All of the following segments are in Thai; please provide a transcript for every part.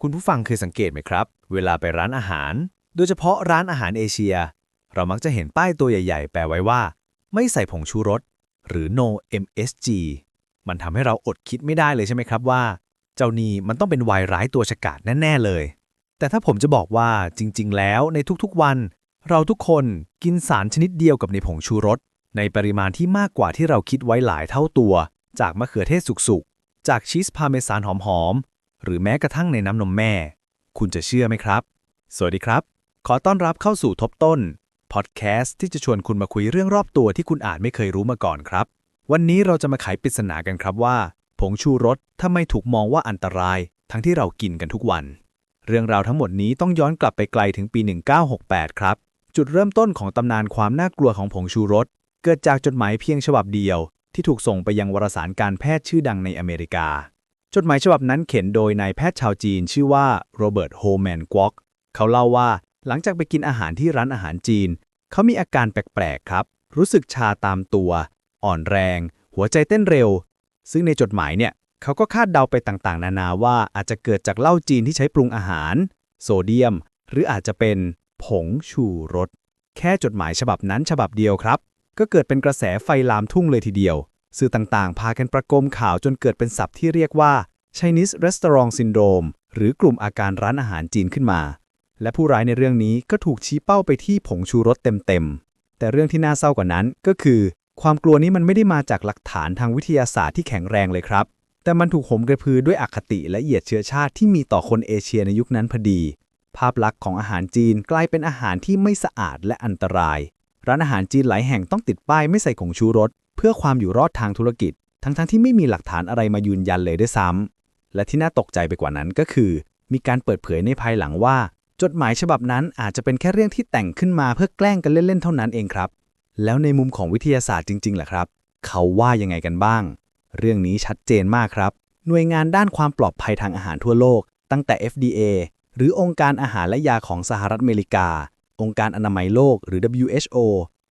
คุณผู้ฟังเคยสังเกตไหมครับ เวลาไปร้านอาหาร โดยเฉพาะร้านอาหารเอเชีย เรามักจะเห็นป้ายตัวใหญ่ ๆ แปลไว้ว่า ไม่ใส่ผงชูรส หรือ no MSG มันทำให้เราอดคิดไม่ได้เลยใช่ไหมครับว่า เจ้านี่มันต้องเป็นวายร้ายตัวฉกาจแน่ ๆ เลย แต่ถ้าผมจะบอกว่าจริง ๆ แล้วในทุกๆวัน เราทุกคนกินสารชนิดเดียวกับในผงชูรส ในปริมาณที่มากกว่าที่เราคิดไว้หลายเท่าตัว จากมะเขือเทศสุกๆจากชีสพาเมซานหอม หรือแม้กระทั่งในน้ำนมแม่ คุณจะเชื่อไหมครับ สวัสดีครับ ขอต้อนรับเข้าสู่ทบต้น พอดแคสต์ที่จะชวนคุณมาคุยเรื่องรอบตัวที่คุณอาจไม่เคยรู้มาก่อนครับ วันนี้เราจะมาไขปริศนากันครับว่า ผงชูรสทำไมถูกมองว่าอันตราย ทั้งที่เรากินกันทุกวัน เรื่องราวทั้งหมดนี้ต้องย้อนกลับไปไกลถึงปี 1968 ครับ จุดเริ่มต้นของตำนานความน่ากลัวของผงชูรสเกิดจากจดหมายเพียงฉบับเดียวที่ถูกส่งไปยังวารสารการแพทย์ชื่อดังในอเมริกา จดหมายฉบับนั้นเขียนโดยนายแพทย์ชาวจีนชื่อว่าโรเบิร์ตโฮแมนกวอกเขาเล่าว่าหลังจากไปกินอาหารที่ร้านอาหารจีน เขามีอาการแปลกๆครับ รู้สึกชาตามตัว อ่อนแรง หัวใจเต้นเร็ว ซึ่งในจดหมายเนี่ย เขาก็คาดเดาไปต่างๆ นานาว่าอาจจะเกิดจากเหล้าจีนที่ใช้ปรุงอาหาร โซเดียม หรืออาจจะเป็นผงชูรส แค่จดหมายฉบับนั้นฉบับเดียวครับ ก็เกิดเป็นกระแสไฟลามทุ่งเลยทีเดียว สื่อต่างๆ พากันประโกมข่าวจนเกิดเป็นศัพท์ที่เรียกว่า Chinese Restaurant Syndrome หรือกลุ่มอาการร้านอาหารจีนขึ้นมา และผู้ร้ายในเรื่องนี้ก็ถูกชี้เป้าไปที่ผงชูรสเต็มๆ แต่เรื่องที่น่าเศร้ากว่านั้นก็คือ ความกลัวนี้มันไม่ได้มาจากหลักฐานทางวิทยาศาสตร์ที่แข็งแรงเลยครับ แต่มันถูกห่มกระพือด้วยอคติและเหยียดเชื้อชาติที่มีต่อคนเอเชียในยุคนั้นพอดี ภาพลักษณ์ของอาหารจีนกลายเป็นอาหารที่ไม่สะอาดและอันตราย ร้านอาหารจีนหลายแห่งต้องติดป้ายไม่ใส่ผงชูรส เพื่อความอยู่รอดทางธุรกิจ ทั้งๆที่ไม่มีหลักฐานอะไรมายืนยันเลยด้วยซ้ำและที่น่าตกใจไปกว่านั้นก็คือ มีการเปิดเผยในภายหลังว่า จดหมายฉบับนั้นอาจจะเป็นแค่เรื่องที่แต่งขึ้นมาเพื่อแกล้งกันเล่นๆเท่านั้นเองครับ แล้วในมุมของวิทยาศาสตร์จริงๆล่ะครับ เขาว่ายังไงกันบ้าง เรื่องนี้ชัดเจนมากครับ หน่วยงานด้านความปลอดภัยทางอาหารทั่วโลก ตั้งแต่ FDA หรือองค์การอาหารและยาของสหรัฐอเมริกา องค์การอนามัยโลกหรือ WHO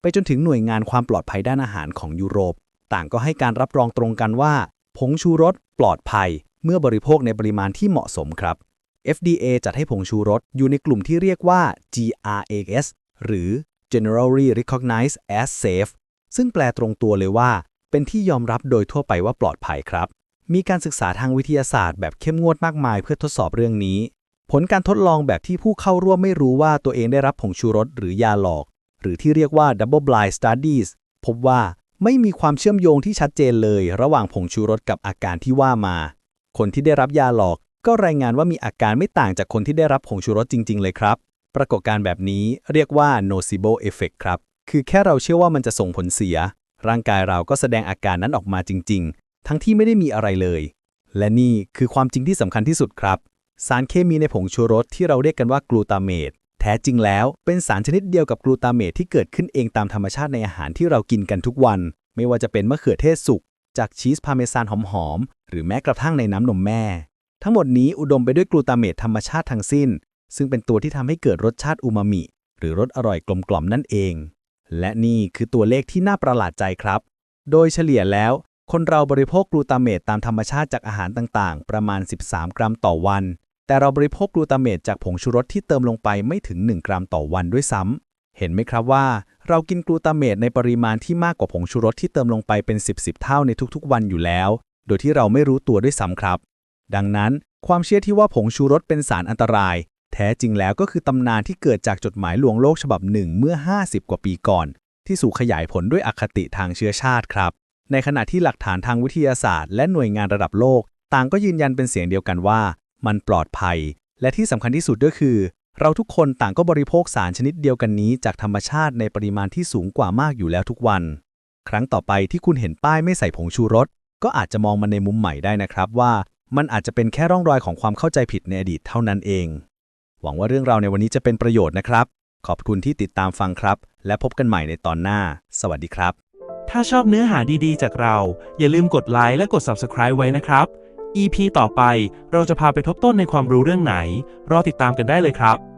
ไปจนถึงหน่วยงานความปลอดภัยด้านอาหารของยุโรป ต่างก็ให้การรับรองตรงกันว่า ผงชูรสปลอดภัย เมื่อบริโภคในปริมาณที่เหมาะสมครับ FDA จัดให้ผงชูรสอยู่ในกลุ่มที่เรียกว่า GRAS หรือ Generally Recognized as Safe ซึ่งแปลตรงตัวเลยว่า เป็นที่ยอมรับโดยทั่วไปว่าปลอดภัยครับ มีการศึกษาทางวิทยาศาสตร์แบบเข้มงวดมากมายเพื่อทดสอบเรื่องนี้ ผลการทดลองแบบที่ผู้เข้าร่วมไม่รู้ว่าตัวเองได้รับผงชูรสหรือยาหลอก หรือที่เรียกว่า double blind studies พบว่าไม่มีความเชื่อมโยงที่ชัดเจนเลย ระหว่างผงชูรสกับอาการที่ว่ามา คนที่ได้รับยาหลอกก็รายงานว่ามีอาการไม่ต่างจากคนที่ได้รับผงชูรสจริง ๆ เลยครับ ปรากฏการณ์แบบนี้เรียกว่า nocebo effect ครับ คือแค่เราเชื่อว่ามันจะส่งผลเสีย ร่างกายเราก็แสดงอาการนั้นออกมาจริง ๆ ทั้งที่ไม่ได้มีอะไรเลย และนี่คือความจริงที่สำคัญที่สุดครับ สารเคมีในผงชูรสที่เราเรียกกันว่ากลูตาเมตแท้จริงแล้วเป็นสารชนิดเดียวกับกลูตาเมตที่เกิดขึ้นเองตามธรรมชาติในอาหารที่เรากินกันทุกวัน ไม่ว่าจะเป็นมะเขือเทศสุกจากชีสพาเมซานหอมๆหรือแม้กระทั่งในน้ำนมแม่ ทั้งหมดนี้อุดมไปด้วยกลูตาเมตธรรมชาติทั้งสิ้น ซึ่งเป็นตัวที่ทำให้เกิดรสชาติอูมามิ หรือรสอร่อยกลมๆนั่นเอง และนี่คือตัวเลขที่น่าประหลาดใจครับ โดยเฉลี่ยแล้ว คนเราบริโภคกลูตาเมตตามธรรมชาติจากอาหารต่างๆ ประมาณ 13 กรัมต่อวัน แต่เราบริโภคกลูตาเมตจากผงชูรสที่เติมลงไปไม่ถึง 1 กรัมต่อวันด้วยซ้ำ เห็นไหมครับว่า เรากินกลูตาเมตในปริมาณที่มากกว่าผงชูรสที่เติมลงไปเป็น 10 10 เท่าในทุกๆ วันอยู่แล้ว โดยที่เราไม่รู้ตัวด้วยซ้ำครับ ดังนั้น ความเชื่อที่ว่าผงชูรสเป็นสารอันตราย แท้จริงแล้วก็คือตำนานที่เกิดจากจดหมายลวงโลกฉบับหนึ่งเมื่อ 50 กว่าปีก่อน ที่สู่ขยายผลด้วยอคติทางเชื้อชาติครับ ในขณะที่หลักฐานทางวิทยาศาสตร์ และหน่วยงานระดับโลก ต่างก็ยืนยันเป็นเสียงเดียวกันว่า มันปลอดภัย และที่สำคัญที่สุดก็คือ เราทุกคนต่างก็บริโภคสารชนิดเดียวกันนี้จากธรรมชาติในปริมาณที่สูงกว่ามากอยู่แล้วทุกวัน ครั้งต่อไปที่คุณเห็นป้ายไม่ใส่ผงชูรส ก็อาจจะมองมันในมุมใหม่ได้นะครับว่า มันอาจจะเป็นแค่ร่องรอยของความเข้าใจผิดในอดีตเท่านั้นเอง หวังว่าเรื่องราวในวันนี้จะเป็นประโยชน์นะครับ ขอบคุณที่ติดตามฟังครับ และพบกันใหม่ในตอนหน้า สวัสดีครับ ถ้าชอบเนื้อหาดีๆ จากเรา อย่าลืมกดไลค์และกด Subscribe ไว้นะครับ EP ต่อไปเราจะพาไปทบต้นในความรู้เรื่องไหน รอติดตามกันได้เลยครับ